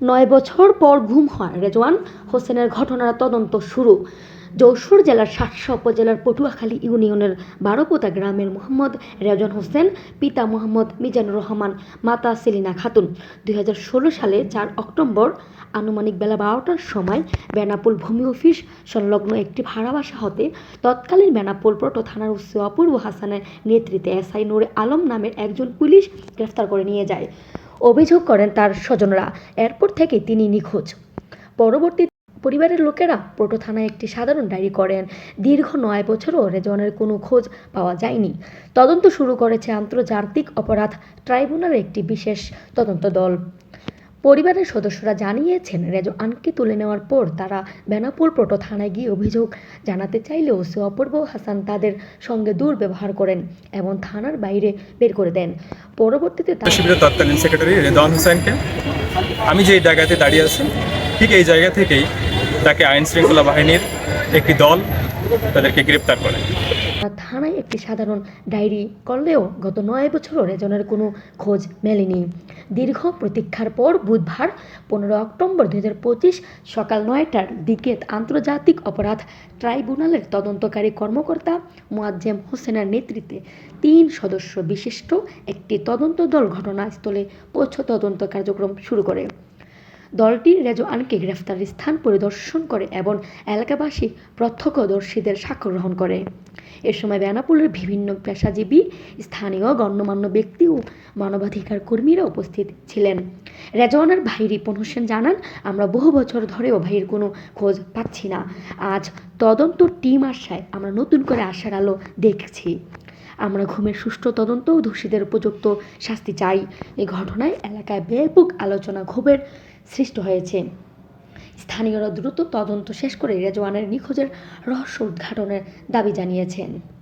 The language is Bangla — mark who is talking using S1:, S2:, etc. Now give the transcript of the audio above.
S1: নয় বছর পর ঘুম হয়। রেজওয়ান হোসেনের ঘটনার তদন্ত শুরু। যশোর জেলার সাতশা উপজেলার পটুয়াখালী ইউনিয়নের বারোপোতা গ্রামের মোহাম্মদ রেজন হোসেন, পিতা মোহাম্মদ মিজানুর রহমান, মাতা সেলিনা খাতুন। দুই হাজার ষোলো সালে চার অক্টোবর আনুমানিক বেলা বারোটার সময় বেনাপুল ভূমি অফিস সংলগ্ন একটি ভাড়া বাসা হতে তৎকালীন বেনাপুল প্রটো থানার ওসি অপূর্ব হাসানের নেতৃত্বে এসআই নুরে আলম নামের একজন পুলিশ গ্রেফতার করে নিয়ে যায়। অভিযোগ করেন তার স্বজনরা। এরপর থেকে তিনি নিখোঁজ। পরবর্তী পরিবারের লোকেরা প্রোটো থানায় একটি সাধারণ ডায়েরি করেন। দীর্ঘ নয় বছরও রেজওয়ানের কোনো খোঁজ পাওয়া যায়নি। তদন্ত শুরু করেছে আন্তর্জাতিক অপরাধ ট্রাইব্যুনালের একটি বিশেষ তদন্ত দল পরিবারের সদস্যরা জানিয়েছেন রেজওয়ানকে তুলে নেওয়ার পর তারা বেনাপোল প্রোটো থানায় গিয়ে অভিযোগ জানাতে চাইলেও সে অপূর্ব হাসান তাদের সঙ্গে দুর্ব্যবহার করেন এবং থানার বাইরে বের করে দেন। পরবর্তীতে
S2: তৎকালীন সেক্রেটারি রেদওয়ান হোসেনকে আমি যে জায়গাতে দাঁড়িয়ে আছি, ঠিক এই জায়গা থেকেই তাকে আইন শৃঙ্খলা বাহিনীর একটি দল তাদেরকে গ্রেপ্তার করে।
S1: থানায় একটি সাধারণ ডায়েরি করলেও গত নয় বছরও রেজনের কোনো খোঁজ মেলেনি। দীর্ঘ প্রতীক্ষার পর বুধবার পনেরো অক্টোবর দুই হাজার পঁচিশ সকাল নয়টার দিকে আন্তর্জাতিক অপরাধ ট্রাইব্যুনালের তদন্তকারী কর্মকর্তা মোয়াজ্জেম হোসেনের নেতৃত্বে তিন সদস্য বিশিষ্ট একটি তদন্ত দল ঘটনাস্থলে পৌঁছ তদন্ত কার্যক্রম শুরু করে। দলটি রেজওয়ানকে গ্রেফতারের স্থান পরিদর্শন করে এবং এলাকাবাসী প্রত্যক্ষদর্শীদের সাক্ষ্য গ্রহণ করে। এ সময় বেনাপুলের বিভিন্ন পেশাজীবী, স্থানীয় গণ্যমান্য ব্যক্তি ও মানবাধিকার কর্মীরা উপস্থিত ছিলেন। রেজওয়ানের ভাই রিপন হোসেন জানান, আমরা বহু বছর ধরেও ভাইয়ের কোনো খোঁজ পাচ্ছি না। আজ তদন্ত টিম আসায় আমরা নতুন করে আশার আলো দেখছি। আমরা ঘুমের সুষ্ঠু তদন্ত ও দোষীদের উপযুক্ত শাস্তি চাই। এ ঘটনায় এলাকায় ব্যাপক আলোচনা ক্ষোভের সৃষ্টি হয়েছে। স্থানীয়রা দ্রুত তদন্ত শেষ করে রেজওয়ানের নিখোঁজের রহস্য উদ্ঘাটনের দাবি জানিয়েছেন।